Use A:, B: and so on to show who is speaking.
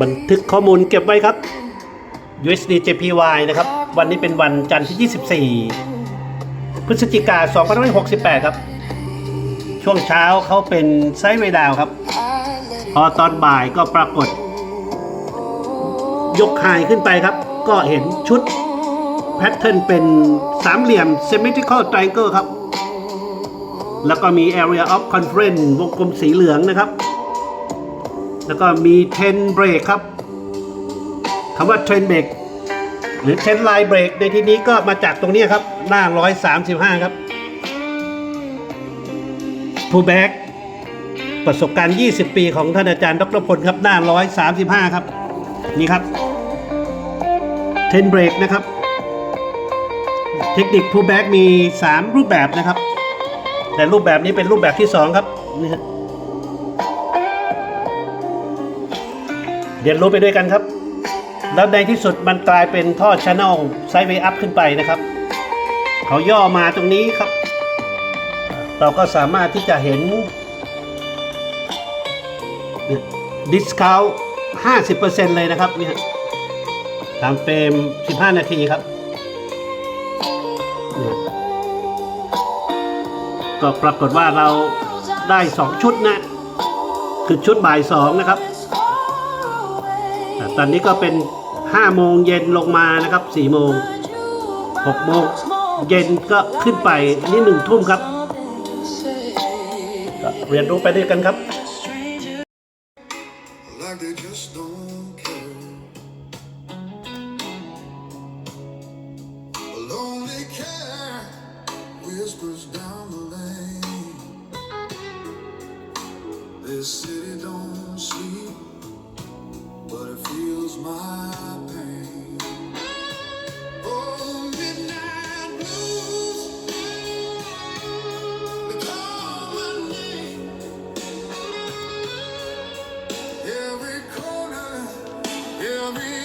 A: บันทึกข้อมูลเก็บไว้ครับ USD JPY นะครับ วันนี้เป็นวันจันทร์ที่ 24 พฤศจิกา2568 ครับ ช่วงเช้าเขาเป็นไซด์เวดาวครับ พอตอนบ่ายก็ปรากฏ ยกไฮขึ้นไปครับ ก็เห็นชุดแพทเทิร์นเป็นสามเหลี่ยม symmetrical triangle ครับ แล้วก็มี area of conference วงกลมสีเหลืองนะครับ แล้วก็มี10 break ครับคำว่า10 break หรือ10 line break ในที่นี้ก็มาจากตรงนี้ครับหน้า135 ครับ pullback ประสบการณ์ 20 ปีของท่านอาจารย์ดรพลครับหน้า 135 ครับ นี่ครับ10 break นะครับ เทคนิค pullback มี 3 รูปแบบนะครับ แต่รูปแบบนี้เป็นรูปแบบที่ 2 ครับนี่ฮะ เรียนรู้ไปด้วยกันครับ แล้วในที่สุดมันกลายเป็นท่อช n น l ไซด์เวย์อัพขึ้นไปนะครับ เขาย่อมาตรงนี้ครับ เราก็สามารถที่จะเห็นดิสคาว50%เลยนะครับเนี่ยตามเฟรม 15 นาทีครับเนี่ยก็ปรากฏว่าเราได้ 2 ชุดนะ คือชุดบ่าย 2 นะครับ ตอนนี้ก็เป็น 5 โมงเย็นลงมานะครับ 4 โมง 6 โมงเย็นก็ขึ้นไปอันนี่1ทุ่มครับ เรียนรู้ไปด้วยกันครับ
B: like they memories.